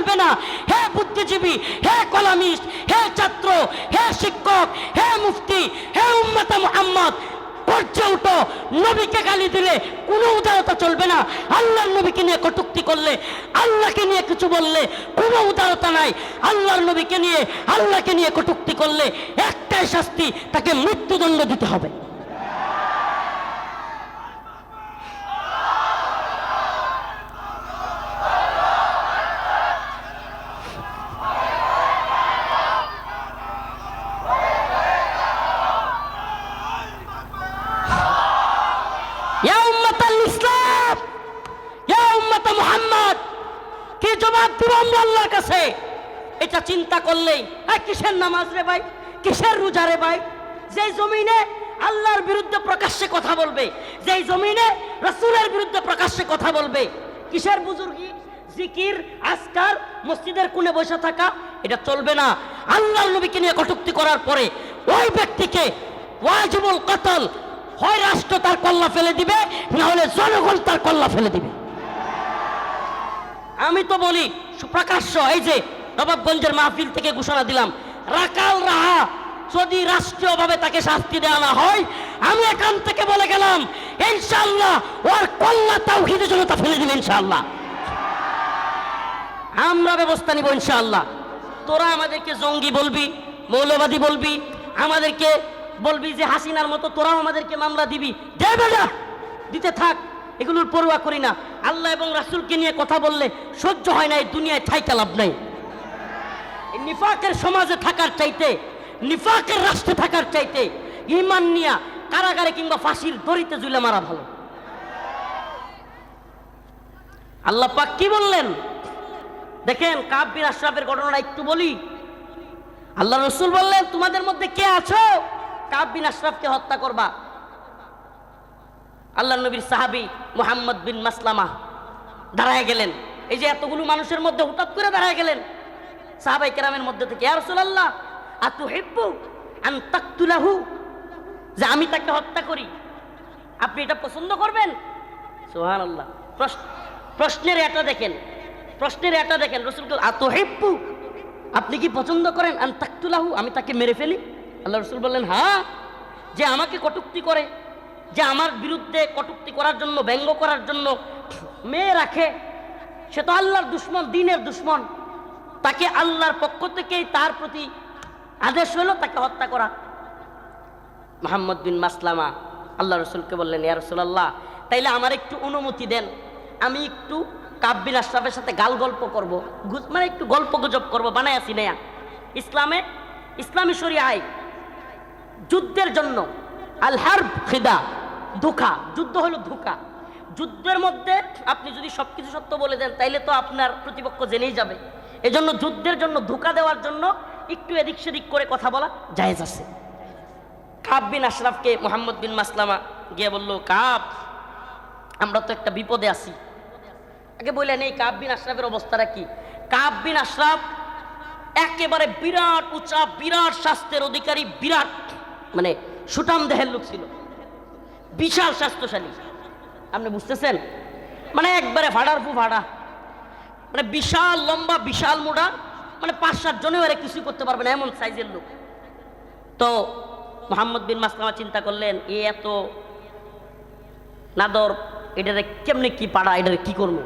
চলবে না, হে বুদ্ধিজীবী, হে কলামিস্ট, হে ছাত্র, হে শিক্ষক, হে মুফতি, হে উম্মতা মুহাম্মদ পর্যে উঠো, নবীকে গালি দিলে কোনো উদারতা চলবে না। আল্লাহর নবীকে নিয়ে কটুক্তি করলে, আল্লাহকে নিয়ে কিছু বললে কোনো উদারতা নাই। আল্লাহর নবীকে নিয়ে, আল্লাহকে নিয়ে কটুক্তি করলে একটাই শাস্তি, তাকে মৃত্যুদণ্ড দিতে হবে। জবাব দিব আল্লাহর কাছে। এটা চিন্তা করলেই এই কিসের নামাজ রে ভাই? কিসের রোজা রে ভাই? যে জমিনে আল্লাহর বিরুদ্ধে প্রকাশ্যে কথা বলবে, যেই জমিনে রসুলের বিরুদ্ধে প্রকাশ্যে কথা বলবে, কিসের বুজুর্গি? জিকির, আজকার, মসজিদের কোণে বসে থাকা, এটা চলবে না। আল্লাহর নবীকে নিয়ে কটুক্তি করার পরে ওই ব্যক্তিকে ওয়াজিবুল কতল, হয় রাষ্ট্র তার কল্লা ফেলে দিবে, না হলে জনগণ তার কল্লা ফেলে দিবে। আমি তো বলি, সুপ্রকাশ্য, এই যে নবাবগঞ্জের মাহফিল থেকে ঘোষণা দিলাম, রাকাল রাহা, যদি রাষ্ট্রীয়ভাবে তাকে শাস্তি দেওয়া না হয়, আমি এখান থেকে বলে গেলাম, ইনশাআল্লাহ, ওর কল্লা তাওহিদের জন্য তা ফেলে দিবে ইনশাআল্লাহ। আমরা ব্যবস্থা নিব ইনশাল্লাহ তোরা আমাদেরকে জঙ্গি বলবি, মৌলবাদী বলবি, আমাদেরকে বলবি যে হাসিনার মতো তোরাও আমাদেরকে মামলা দিবি। দেবে না, দিতে থাক। এগুলোর পরোয়া করি না। আল্লাহ এবং রাসূলকে নিয়ে কথা বললে সহ্য হয় না, এই দুনিয়ায় ঠাইকা লাভ নাই। নিফাকের সমাজে থাকার চাইতে, নিফাকের রাষ্ট্রে থাকার চাইতে ইমান নিয়া কারাগারে কিংবা ফাঁসির দড়িতে জুলে মারা ভালো। আল্লাহ পাক কি বললেন? দেখেন কাব বিন আশরাফের ঘটনাটা একটু বলি। আল্লাহ রসুল বললেন, তোমাদের মধ্যে কে আছো? কাব বিন আশরাফকে হত্যা করবা। আল্লাহ নবীর সাহাবী মোহাম্মদ বিন মাসলামা দাঁড়ায় গেলেন। এই যে এতগুলো মানুষের মধ্যে হঠাৎ করে দাঁড়ায় গেলেন। সাহাবাই কেরামের মধ্যে থেকে আর আল্লাহ আতু হেব্বু আন যে আমি তাকে হত্যা করি। আপনি এটা পছন্দ করবেন? সোহান আল্লাহ প্রশ্নের এটা দেখেন। প্রশ্নের এটা দেখেন, রসুল আত হেব্বু আপনি কি পছন্দ করেন? আন তাকতুলাহু? আমি তাকে মেরে ফেলি। আল্লাহ রসুল বললেন হ্যাঁ যে আমাকে কটুক্তি করে। যে আমার বিরুদ্ধে কটুক্তি করার জন্য, ব্যঙ্গ করার জন্য মেয়ে রাখে, সে তো আল্লাহর দুশ্মন, দিনের দুশ্মন। তাকে আল্লাহর পক্ষ থেকেই তার প্রতি আদেশ হলো তাকে হত্যা করা। মোহাম্মদ বিন মাসলামা, আল্লাহ রসুলকে বললেন, ইয়া রসুলাল্লাহ, তাইলে আমার একটু অনুমতি দেন। আমি একটু কাব্বিন আশরাফের সাথে গাল গল্প করব মানে একটু গল্প গুজব করব, বানায় আসি নেয়া। ইসলামে, ইসলামী শরিয়ায় যুদ্ধের জন্য আল হার্ব খিদা ধোকা, যুদ্ধ হলো ধোকা। যুদ্ধের মধ্যে আপনি যদি সবকিছু সত্য বলে দেন, তাইলে তো আপনার প্রতিপক্ষ জেনেই যাবে। এজন্য যুদ্ধের জন্য ধোকা দেওয়ার জন্য একটু এদিক সেদিক করে কথা বলা জায়েজ আছে। কাব বিন আশরাফকে মোহাম্মদ বিন মাসলামা গিয়ে বলল, কাব, আমরা তো একটা বিপদে আছি। আগে বললেন, এই কাব বিন আশরাফের অবস্থাটা কি? কাব বিন আশরাফ একেবারে বিরাট উঁচা, বিরাট স্বাস্থ্যের অধিকারী, বিরাট মানে সুটাম দেহের লোক ছিল। বিশাল স্বাস্থ্যশালী। আপনি বুঝতেছেন? মানে একবারে ভাড়ার ফু ভাড়া মানে বিশাল লম্বা, বিশাল মোটা মানে পাঁচ, সাত জনেও এরা কিছুই করতে পারবে না, এমন সাইজের লোক। তো মোহাম্মদ বিন মাসলামা চিন্তা করলেন, এ এত নাদর, এটারে কেমনে কি পাড়া, এটারে কি করব?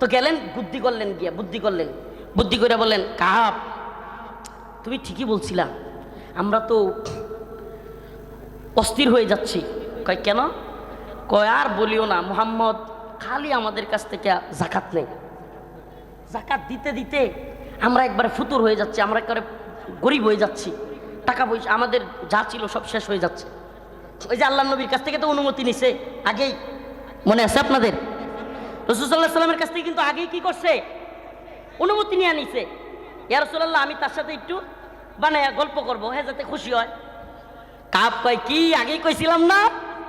তো গেলেন, বুদ্ধি করলেন গিয়া, বুদ্ধি করলেন। বুদ্ধি করে বললেন কাপ তুমি ঠিকই বলছিলা। আমরা তো অস্থির হয়ে যাচ্ছি। কয়, কেন? কয়, আর বলিও না, মোহাম্মদ খালি আমাদের কাছ থেকে জাকাত নেই। জাকাত দিতে দিতে আমরা একবারে ফুতুর হয়ে যাচ্ছি, আমরা একবারে গরিব হয়ে যাচ্ছি। টাকা পয়সা, আমাদের যা ছিল সব শেষ হয়ে যাচ্ছে। ওই যে আল্লাহ নবীর কাছ থেকে তো অনুমতি নিছে, আগেই। মনে আছে আপনাদের? রসুল্লাহ সাল্লামের কাছ থেকে কিন্তু আগেই কি করছে? অনুমতি নিয়ে নিছে ইয়া রসুল্লাহ আমি তার সাথে একটু বানায় গল্প করব হ্যাঁ যাতে খুশি হয়। কাপ কয়, কি? আগেই কইছিলাম না?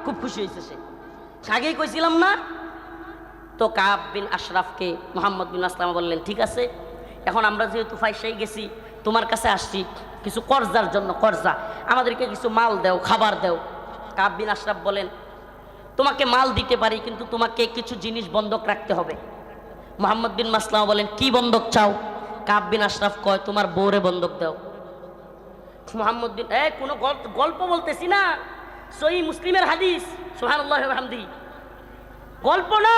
খুব খুশি হয়েছে সে। আগেই কইছিলাম না? তো কাব বিন আশরাফকে মোহাম্মদ বিন আসলামা বললেন, ঠিক আছে, এখন আমরা যেহেতু ফাইসাই গেছি, তোমার কাছে আসছি, কিছু কর্জার জন্য, কর্জা, আমাদেরকে কিছু মাল দাও, খাবার দাও। কাব বিন আশরাফ বলেন, তোমাকে মাল দিতে পারি, কিন্তু তোমাকে কিছু জিনিস বন্ধক রাখতে হবে। মোহাম্মদ বিন মাসলামা বলেন, কি বন্ধক চাও? কাব বিন আশরাফ কয়, তোমার বউরে বন্ধক দাও। মোহাম্মদ বিন এ, কোনো গল্প বলতেছি না। সই মুসলিমের হাদিস। সোহানুল্লাহ হামদি গল্প না।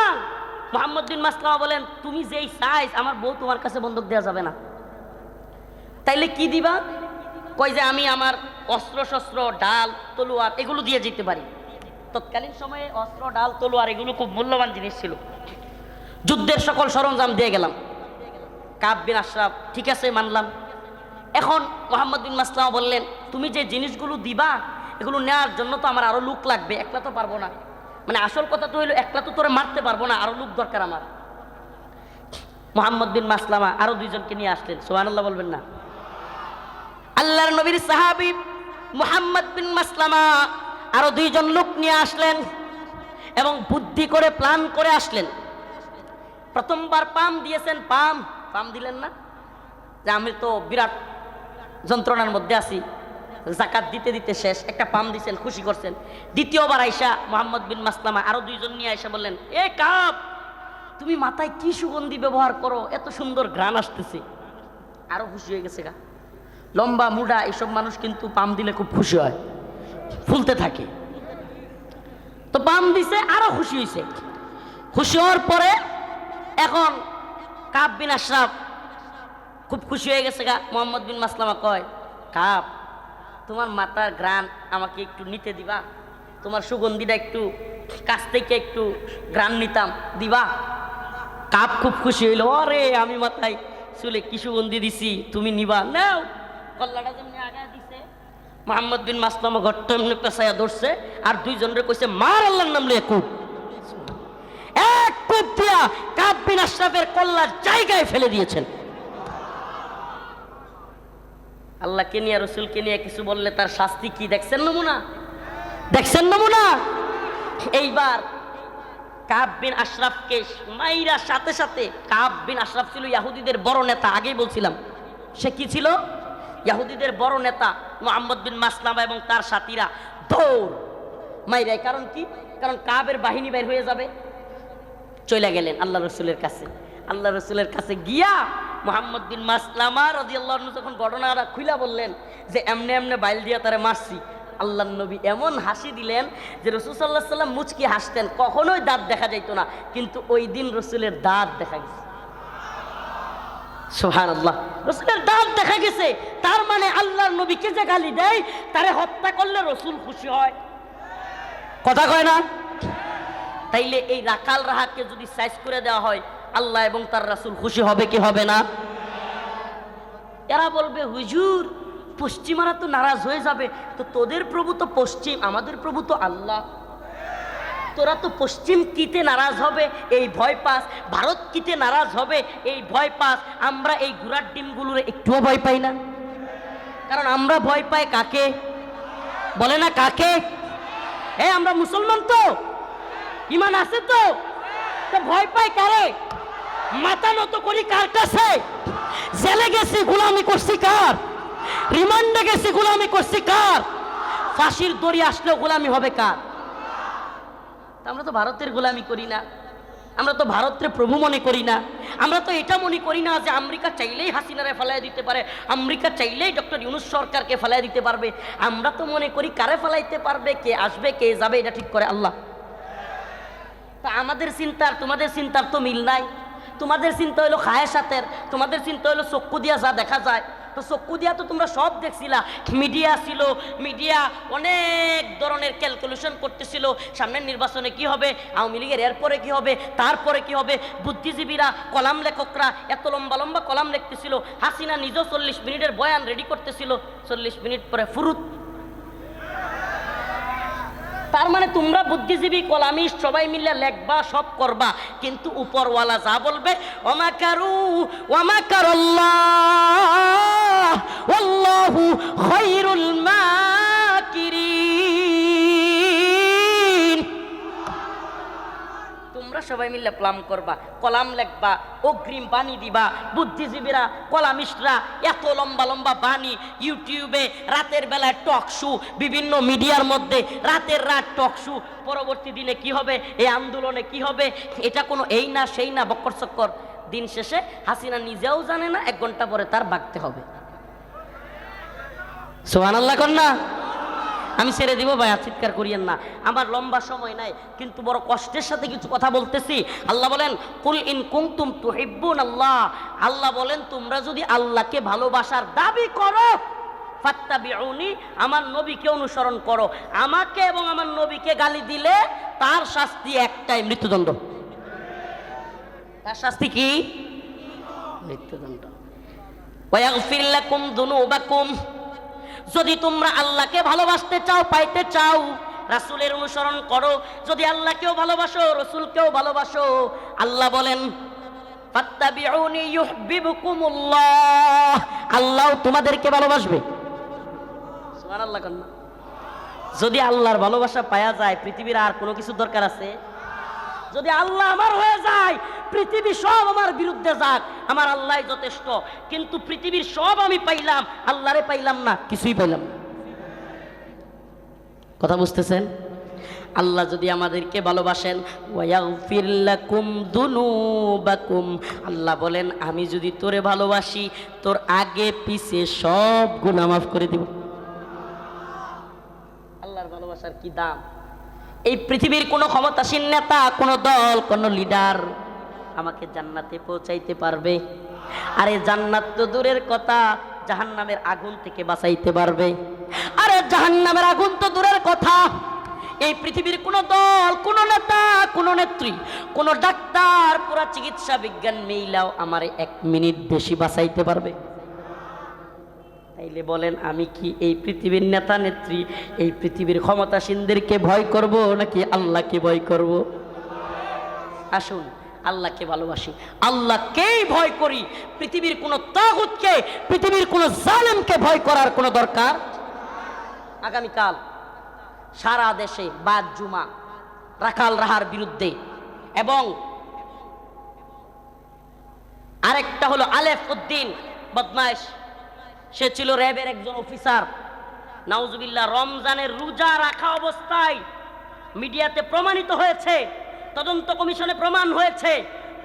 মোহাম্মদ বিন মাসলামা বলেন, তুমি যেই সাইজ আমার বউ তোমার কাছে বন্ধক দেওয়া যাবে না। তাইলে কি দিবা? কই যে, আমি আমার অস্ত্র শস্ত্র ডাল, তলোয়ার এগুলো দিয়ে যেতে পারি। তৎকালীন সময়ে অস্ত্র, ডাল, তলোয়ার এগুলো খুব মূল্যবান জিনিস ছিল। যুদ্ধের সকল সরঞ্জাম দিয়ে গেলাম। কাব বিন আশরাফ, ঠিক আছে, মানলাম। এখন মোহাম্মদ বিন মাসলামা বললেন, তুমি যে জিনিসগুলো দিবা, এগুলো নেওয়ার জন্য তো আমার আরও লোক লাগবে একলা তো পারব না। মানে আসল কথা তো হইল একলা তো তোরে মারতে পারব না, আরও লোক দরকার আমার। মোহাম্মদ বিন মাসলামা আরও দুইজনকে নিয়ে আসলেন সোহানাল্লাহ বলবেন না। আল্লাহর নবীর সাহাবি মুহাম্মদ বিন মাসলামা আরও দুইজন লোক নিয়ে আসলেন এবং বুদ্ধি করে, প্ল্যান করে আসলেন। প্রথমবার পাম দিয়েছেন, পাম পাম দিলেন না? যে আমি তো বিরাট যন্ত্রণার মধ্যে আছি। জাকাত দিতে দিতে শেষ। একটা পাম দিছেন, খুশি করছেন। দ্বিতীয়বার আইসা মোহাম্মদ বিন মাসলামা আরও দুইজন নিয়ে আইসা বললেন, এ কাপ তুমি মাথায় কি সুগন্ধি ব্যবহার করো? এত সুন্দর ঘ্রাণ আসতেছে। আরও খুশি হয়ে গেছে গা। লম্বা, মুডা, এসব মানুষ কিন্তু পাম দিলে খুব খুশি হয়। ফুলতে থাকে। তো পাম দিছে, আরও খুশি হয়েছে খুশি হওয়ার পরে এখন কাব বিন আশরাফ খুব খুশি হয়ে গেছে গা, মোহাম্মদ বিন মাসলামা কয়, কাপ, তোমার মাথার গ্রান আমাকে একটু নিতে দিবা? তোমার সুগন্ধিটা একটু কাছ থেকে একটু গ্রান নিতাম, দিবা? কাপ খুব খুশি হইল, অরে, আমি মাথায় চুলে কি সুগন্ধি দিছি, তুমি নিবা, নাও। কল্লাটা যেমনি আগায় দিছে, মোহাম্মদ বিন মাসলামা ঘরটা এমনি পেশায়া ধরছে, আর দুইজনের কইছে, মার আল্লাহর নাম লিয়ে খুব এক কূপ দিয়া কাপ বিন আশরাফের কল্লার জায়গায় ফেলে দিয়েছেন। আল্লাহকে নিয়ে, রসুলকে নিয়ে কিছু বললে তার শাস্তি কি? দেখছেন নমুনা? দেখছেন নমুনা? এইবার কাব বিন আশরাফকে মাইরা সাথে সাথে, কাব বিন আশরাফ ছিল ইয়াহুদিদের বড় নেতা, আগেই বলছিলাম। সে কি ছিল? ইয়াহুদিদের বড় নেতা মোহাম্মদ বিন মাসলামা এবং তার সাথীরা দৌড় মাইরাই কারণ কি? কারণ কাবের বাহিনী বের হয়ে যাবে। চলে গেলেন আল্লাহ রসুলের কাছে। আল্লাহ রসুলের কাছে গিয়া মোহাম্মদ বিন মাসলামা রাদিয়াল্লাহু আনহু যখন ঘটনাটা খুইলা বললেন যে এমনে এমনে বাইল দিয়া তারে মারছি আল্লাহ নবী এমন হাসি দিলেন যে রসুল সাল্লাহ সাল্লাম মুচকি হাসতেন, কখনোই দাঁত দেখা যাইতো না, কিন্তু ওই দিন রসুলের দাঁত দেখা গেছে। সোহান আল্লাহ রসুলের দাঁত দেখা গেছে, তার মানে আল্লাহর নবীকে যে গালি দেয়, তারে হত্যা করলে রসুল খুশি হয়। কথা কয় না? তাইলে এই রাখাল রাহাতকে যদি সাইজ করে দেওয়া হয় আল্লাহ এবং তার রাসুল খুশি হবে কি হবে না? এরা বলবে, হুজুর, পশ্চিমারা তো নারাজ হয়ে যাবে। তো তোদের প্রভু তো পশ্চিম, আমাদের প্রভু তো আল্লাহ। তোরা তো পশ্চিম কিতে নারাজ হবে? এই ভয় পাস। ভারত কিতে নারাজ হবে? এই ভয় পাস। আমরা এই গুড়ার ডিমগুলোর একটুও ভয় পাই না। কারণ আমরা ভয় পাই কাকে? বলে না কাকে? হ্যাঁ আমরা মুসলমান তো? ইমান আছে তো? তো ভয় পাই কারে? মাথা নত করি কার কাছে? জেলে গেছি, গোলামি করছি কার? রিমান্ডে গেছি, গোলামি করছি কার? ফাঁসির দড়ি আসলেও গোলামি হবে কার? আমরা তো ভারতের গোলামি করি না। আমরা তো ভারতের প্রভু মনে করি না। আমরা তো এটা মনে করি না যে আমেরিকা চাইলেই হাসিনারে ফেলাই দিতে পারে, আমেরিকা চাইলেই ডক্টর ইউনুস সরকারকে ফেলাই দিতে পারবে। আমরা তো মনে করি কারে ফেলাইতে পারবে, কে আসবে, কে যাবে, এটা ঠিক করে আল্লাহ। তা আমাদের চিন্তার, তোমাদের চিন্তার তো মিল নাই। তোমাদের চিন্তা হলো খায়েসাতের তোমাদের চিন্তা হলো চক্ষু দিয়া যা দেখা যায়। তো চক্ষু দিয়া তো তোমরা সব দেখছিলা। মিডিয়া ছিল, মিডিয়া অনেক ধরনের ক্যালকুলেশন করতেছিল। সামনের নির্বাচনে কি হবে, আওয়ামী লীগের এরপরে কি হবে, তারপরে কি হবে? বুদ্ধিজীবীরা, কলাম লেখকরা এত লম্বা লম্বা কলাম লিখতেছিল। হাসিনা নিজেও চল্লিশ মিনিটের বয়ান রেডি করতেছিল। চল্লিশ মিনিট পরে ফুরুত তার মানে তোমরা বুদ্ধিজীবী কলামিস্ট সবাই মিলে লেখবা, সব করবা। কিন্তু উপরওয়ালা যা বলবে অমাকারু ওমাকার তোমরা সবাই মিলে প্লাম করবা, কলাম লেখবা, অগ্রিম বাণী দিবা। বুদ্ধিজীবীরা, কলামিস্টরা, এত লম্বা লম্বা বাণী ইউটিউবে, রাতের বেলায় টক শু, বিভিন্ন মিডিয়ার মধ্যে, রাতের রাত টক শু, পরবর্তী দিনে কি হবে, এই আন্দোলনে কি হবে, এটা কোনো এই না, সেই না, বক্কর চক্কর। দিন শেষে হাসিনা নিজেও জানে না, এক ঘণ্টা পরে তার বাগতে হবে। সোহান আল্লাহ কন্যা। আমি ছেড়ে দিব ভাই চিৎকার করিয়েন না। আমার লম্বা সময় নাই, কিন্তু বড় কষ্টের সাথে কিছু কথা বলতেছি। আল্লাহ বলেন, কুল ইন কুমতুম তুহিব্বুন আল্লাহ। আল্লাহ বলেন, তোমরা যদি আল্লাহকে ভালোবাসার দাবি করো আমার নবীকে অনুসরণ করো। আমাকে এবং আমার নবীকে গালি দিলে তার শাস্তি একটাই, মৃত্যুদণ্ড। তার শাস্তি কি? মৃত্যুদণ্ড। ওয়াগফির লাকুম দুনুবাকুম। যদি তোমরা আল্লাহকে ভালোবাসতে চাও, পাইতে চাও, রাসূলের অনুসরণ করো। যদি আল্লাহকেও ভালোবাসো, রসুলকেও ভালোবাসো, আল্লাহ বলেন আল্লাহ তোমাদেরকে ভালোবাসবে। যদি আল্লাহর ভালোবাসা পাওয়া যায়, পৃথিবীর আর কোনো কিছু দরকার আছে? যদি আল্লাহ আমার হয়ে যায়, পৃথিবী সব আমার বিরুদ্ধে যাক, আমার আল্লাহ যথেষ্ট। কিন্তু পৃথিবীর সব আমি পাইলাম, আল্লাহরে পাইলাম না, কিছুই পাইলাম কথা বুঝতেছেন? আল্লাহ যদি আমাদেরকে ভালোবাসেন, ওয়াগফির লাকুম দুনুবাকুম। আল্লাহ বলেন, আমি যদি তোরে ভালোবাসি, তোর আগে পিছে সব গুনাহ মাফ করে দিব। আল্লাহর ভালোবাসার কি দাম? এই পৃথিবীর কোনো ক্ষমতাসীন নেতা, কোনো দল, কোনো লিডার আমাকে জান্নাতে পৌঁছাইতে পারবে। আরে জান্নাত তো দূরের কথা, জাহান্নামের আগুন থেকে বাঁচাইতে পারবে। আরে জাহান্নামের আগুন তো দূরের কথা। এই পৃথিবীর কোনো দল, কোনো নেতা, কোনো নেত্রী, কোনো ডাক্তার, পুরা চিকিৎসা বিজ্ঞান মেইলাও আমারে এক মিনিট বেশি বাঁচাইতে পারবে। তাইলে বলেন, আমি কি এই পৃথিবীর নেতা নেত্রী, এই পৃথিবীর ক্ষমতাসীনদেরকে ভয় করব নাকি আল্লাহকে ভয় করব? আসুন, আল্লাহকে ভালোবাসি। আল্লাহকেই ভয় করি। পৃথিবীর কোনো তাগুতকে, পৃথিবীর কোনো জালেমকে ভয় করার কোনো দরকার? আগামীকাল, সারা দেশে বাদ জুমা, রাখাল রাহার বিরুদ্ধে। এবং আরেকটা হলো আলেফ উদ্দিন বদমাইশ সে ছিল র্যাবের একজন অফিসার। নাউজুবিল্লাহ, রমজানের রোজা রাখা অবস্থায় মিডিয়াতে প্রমাণিত হয়েছে, তদন্ত কমিশনে প্রমাণ হয়েছে,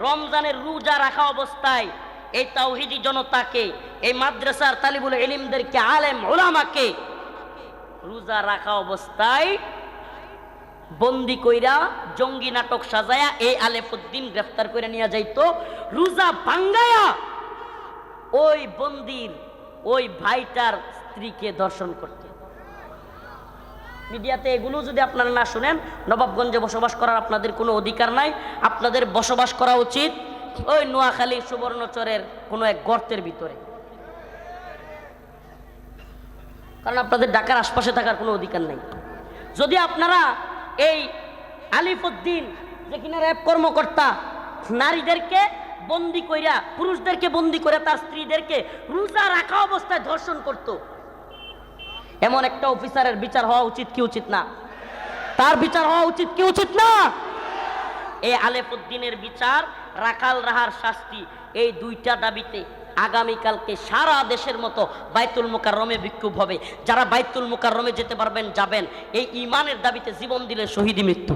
রমজানের রোজা রাখা অবস্থায় এই তাওহিদি জনতাকে, এই মাদ্রাসার তালিবুল এলিমদেরকে আলেম ওলামাকে রোজা রাখা অবস্থায় বন্দি কইরা জঙ্গি নাটক সাজায়া এই আলেফুদ্দিন গ্রেফতার করে নিয়ে যাইতো। রোজা ভাঙ্গায়া ওই বন্দির ওই ভাইটার স্ত্রীকে দর্শন করতে। মিডিয়াতে এগুলো যদি আপনারা না শুনেন, নবাবগঞ্জে বসবাস করার আপনাদের কোনো অধিকার নাই। আপনাদের বসবাস করা উচিত ওই নোয়াখালী সুবর্ণচরের কোনো এক গর্তের ভিতরে। কারণ আপনাদের ঢাকার আশপাশে থাকার কোনো অধিকার নেই। যদি আপনারা এই আলিফুদ্দিন যে কিনা র্যাব কর্মকর্তা, নারীদেরকে বন্দি কইরা, পুরুষদেরকে বন্দি করে তার স্ত্রীদেরকে রোজা রাখা অবস্থায় ধর্ষণ করত। এমন একটা অফিসারের বিচার হওয়া উচিত কি উচিত না? তার বিচার হওয়া উচিত কি উচিত না? এই আলেফুদ্দিনের বিচার রাখাল রাহার শাস্তি, এই দুইটা দাবিতে আগামীকালকে সারা দেশের মতো বাইতুল মোকাররমে বিক্ষোভ হবে। যারা বাইতুল মোকাররমে যেতে পারবেন, যাবেন। এই ইমানের দাবিতে জীবন দিলে শহীদি মৃত্যু।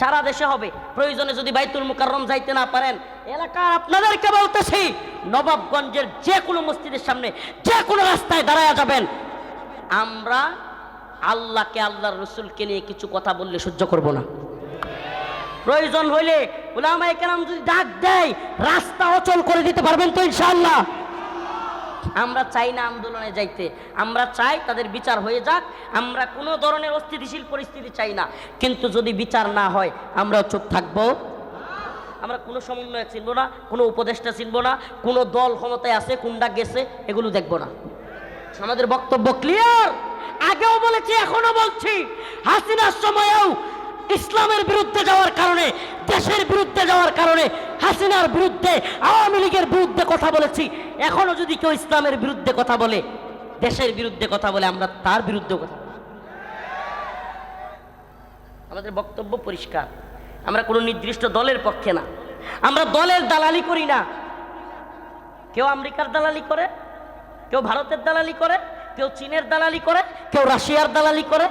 সারা দেশে হবে। প্রয়োজনে যদি বাইতুল মুকাররম যাইতে না পারেন, এলাকার আপনাদেরকে বলতেছি, নবাবগঞ্জের যে কোনো মসজিদের সামনে যে কোনো রাস্তায় দাঁড়ায়া যাবেন। আমরা আল্লাহকে, আল্লাহর রসুলকে নিয়ে কিছু কথা বললে সহ্য করব না। প্রয়োজন হইলে ওলামায়ে কেরাম যদি ডাক দেয়, রাস্তা অচল করে দিতে পারবেন তো ইনশাআল্লাহ। আমরা চাই না আন্দোলনে যাইতে। আমরা চাই তাদের বিচার হয়ে যাক। আমরা কোনো ধরনের অস্থিতিশীল পরিস্থিতি চাই না। কিন্তু যদি বিচার না হয়, আমরাও চুপ থাকব। আমরা কোনো সমন্বয় চিনবো না, কোনো উপদেষ্টা চিনবো না, কোনো দল ক্ষমতায় আছে কোনটা গেছে, এগুলো দেখব না। আমাদের বক্তব্য ক্লিয়ার আগেও বলেছি এখনও বলছি। হাসিনার সময়েও ইসলামের বিরুদ্ধে যাওয়ার কারণে, দেশের বিরুদ্ধে যাওয়ার কারণে হাসিনার বিরুদ্ধে, আওয়ামী লীগের বিরুদ্ধে কথা বলেছি। এখনও যদি কেউ ইসলামের বিরুদ্ধে কথা বলে, দেশের বিরুদ্ধে কথা বলে, আমরা তার বিরুদ্ধে কথা। আমাদের বক্তব্য পরিষ্কার। আমরা কোনো নির্দিষ্ট দলের পক্ষে না। আমরা দলের দালালি করি না। কেউ আমেরিকার দালালি করে, কেউ ভারতের দালালি করে, কেউ চীনের দালালি করে, কেউ রাশিয়ার দালালি করে,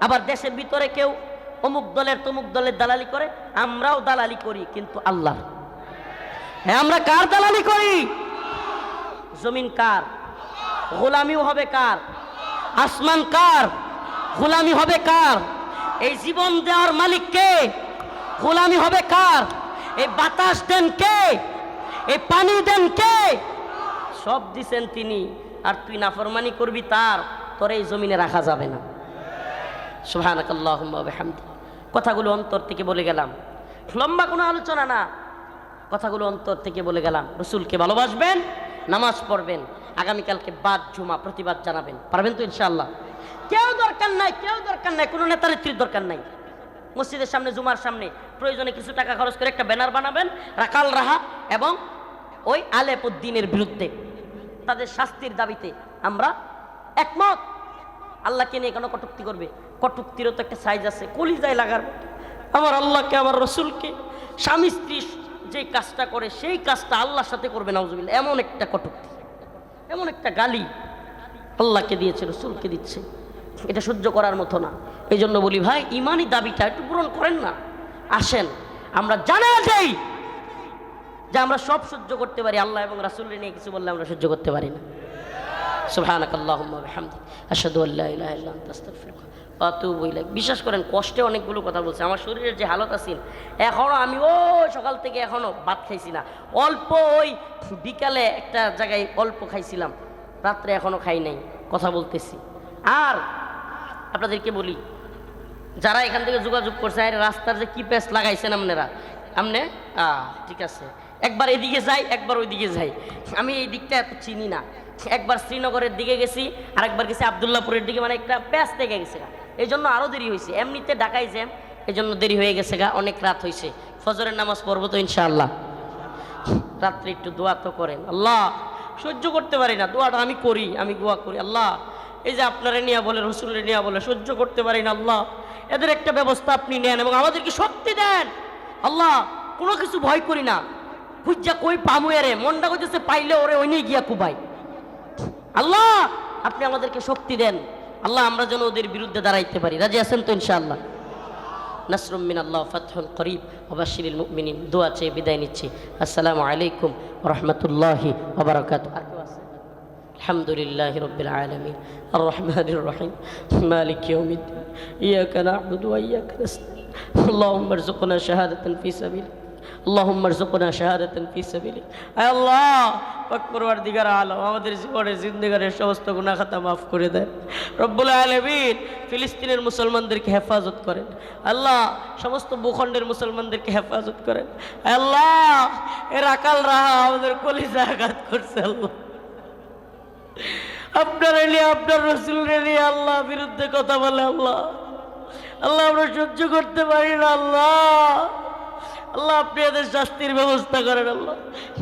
আবার দেশের ভিতরে কেউ অমুক দলের তমুক দলের দালালি করে, আমরাও দালালি করি, কিন্তু আল্লাহ। হ্যাঁ আমরা কার দালালি করি? জমিন কার? গোলামিও হবে কার? আসমান কার? গোলামি হবে কার? এই জীবন দেওয়ার মালিক কে? গোলামি হবে কার? এই বাতাস দেন কে? এই পানি দেন কে? সব দিছেন তিনি, আর তুই নাফরমানি করবি তার, তোর এই জমিনে রাখা যাবে না। সুবহানাকাল্লাহুম্মা ওয়া বিহামদি কথাগুলো অন্তর থেকে বলে গেলাম। লম্বা কোনো আলোচনা না। কথাগুলো অন্তর থেকে বলে গেলাম, রসুলকে ভালোবাসবেন, নামাজ পড়বেন, আগামীকালকে বাদ, জুমা, প্রতিবাদ জানাবেন। পারবেন তো ইনশাআল্লাহ? কেউ দরকার নাই, কেউ দরকার নাই, কোনো নেতা নেত্রীর দরকার নাই। মসজিদের সামনে, জুমার সামনে প্রয়োজনে কিছু টাকা খরচ করে একটা ব্যানার বানাবেন, রাকাল রাহা, এবং ওই আলেপ উদ্দিনের বিরুদ্ধে। তাদের শাস্তির দাবিতে আমরা একমত। আল্লাহকে নিয়ে কেন কটুক্তি করবে। কটুক্তিরও তো একটা সাইজ আছে, কলিজায় লাগার। আমার আল্লাহকে আমার রসুলকে, স্বামী, স্ত্রী যে কাজটা করে, সেই কাজটা আল্লাহর সাথে করবে, নাউজুবিল্লাহ। এমন একটা কটুক্তি, এমন একটা গালি আল্লাহকে দিয়েছে, রসুলকে দিচ্ছে। এটা সহ্য করার মতো না। এই জন্য বলি, ভাই, ইমানই দাবিটা একটু পূরণ করেন না। আসেন, আমরা জানা যাই যে আমরা সব সহ্য করতে পারি। আল্লাহ এবং রাসুল্লে নিয়ে কিছু বললে আমরা সহ্য করতে পারি না। সুবহানাক আল্লাহুম্মা বিহামদিক। আশহাদু বিশ্বাস করেন কষ্টে অনেকগুলো কথা বলছে। আমার শরীরের যে হালত আছে এখনও আমি ও সকাল থেকে এখনও ভাত খাইছি না। অল্প ওই বিকালে একটা জায়গায় অল্প খাইছিলাম রাত্রে এখনও খাই নাই কথা বলতেছি। আর আপনাদেরকে বলি যারা এখান থেকে যোগাযোগ করছে আর রাস্তার যে কি প্যাচ লাগাইছেন আপনারা? আপনি আহ, ঠিক আছে। একবার এদিকে যাই একবার ওইদিকে যাই। আমি এই দিকটা এত চিনি না। একবার শ্রীনগরের দিকে গেছি আর একবার গেছি আবদুল্লাপুরের দিকে মানে একটা প্যাচ থেকে গেছে গা এই জন্য আরও দেরি হয়েছে। এমনিতে ঢাকায় জ্যাম এই জন্য দেরি হয়ে গেছে গা, অনেক রাত হয়েছে। ফজরের নামাজ পড়ব তো ইনশাআল্লাহ। রাত্রে একটু দোয়া তো করেন। আল্লাহ, সহ্য করতে পারি না, দোয়াটা আমি করি, আমি দোয়া করি। আল্লাহ, এই যে আপনারা নিয়া বলে, রসুলের নিয়া বলে, সহ্য করতে পারি না, আল্লাহ। এদের একটা ব্যবস্থা আপনি নেন এবং আমাদেরকে শক্তি দেন। আল্লাহ, কোনো কিছু ভয় করি না। খুঁজা কই পামু এরে, মনটা করতেছে পাইলে ওরে ওই নিয়ে গিয়া কুবাই। আল্লাহ, আপনি আমাদেরকে শক্তি দেন। আল্লাহ আমরা যেন ওদের বিরুদ্ধে দাঁড়াইতে পারি রাজি আছেন তো ইনশাআল্লাহ নাসরুম মিন আল্লাহ ফাতহুল করিব ওবাশিরিল মুমিনিন দোয়া চেয়ে বিদায় নিচ্ছি আসসালামু আলাইকুম রহমতুল্লাহি ওবরাকাত আর কেউ আছে الحمد لله رب العالمين الرحمن الرحيم مالك يوم الدين إياك نعبد وإياك نستعين اللهم ارزقنا شهادة في سبيلك আল্লাহ আমাদের জীবনের সমস্ত মাফ করে দেন। রব্বুল ফিলিস্তিনের মুসলমানদেরকে হেফাজত করেন। আল্লাহ, সমস্ত ভূখণ্ডের মুসলমানদেরকে হেফাজত করেন। আল্লাহ, এর আকাল রাহা আমাদের কলিজা আঘাত করছে আল্লাহ। আপনার এলিয়া আপনার রসুল এলিয়া আল্লাহ বিরুদ্ধে কথা বলে আল্লাহ। আল্লাহ আমরা সহ্য করতে পারি না আল্লাহ। আল্লাহ, আপনি এদের শাস্তির ব্যবস্থা করেন আল্লাহ।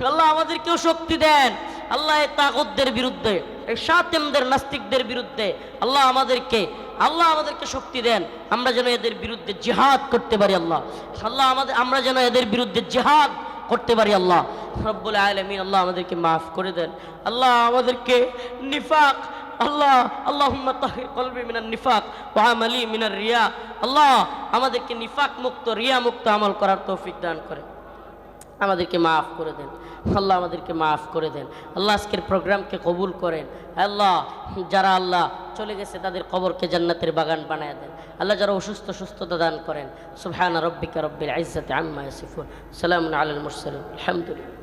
আল্লাহ আমাদেরকেও শক্তি দেন। আল্লাহ, এই তাকতদের বিরুদ্ধে, এই সাতেমদের নাস্তিকদের বিরুদ্ধে আল্লাহ আমাদেরকে আল্লাহ আমাদেরকে শক্তি দেন। আমরা যেন এদের বিরুদ্ধে জিহাদ করতে পারি আল্লাহ। আল্লাহ, আমাদের, আমরা যেন এদের বিরুদ্ধে জিহাদ করতে পারি আল্লাহ। রব্বুল আলমিন, আল্লাহ আমাদেরকে মাফ করে দেন। আল্লাহ আমাদেরকে নিফাক আল্লাহ তাহির কলবি মিনার নিফাক ওয়া আমালি মিনার রিয়া। আল্লাহ, আমাদেরকে নিফাক মুক্ত, রিয়া মুক্ত আমল করার তৌফিক দান করেন আমাদেরকে মাফ করে দেন। আল্লাহ আমাদেরকে মাফ করে দেন। আল্লাহ আজকের প্রোগ্রামকে কবুল করেন। আল্লাহ, যারা আল্লাহ চলে গেছে, তাদের কবরকে জান্নাতের বাগান বানায় দেন। আল্লাহ যারা অসুস্থ, সুস্থতা দান করেন। সুবহান রব্বিকা রব্বিল ইজ্জাতি আম্মা ইয়াসিফুন। সালামুন আলাল মুরসালিন। আলহামদুলিল্লাহ।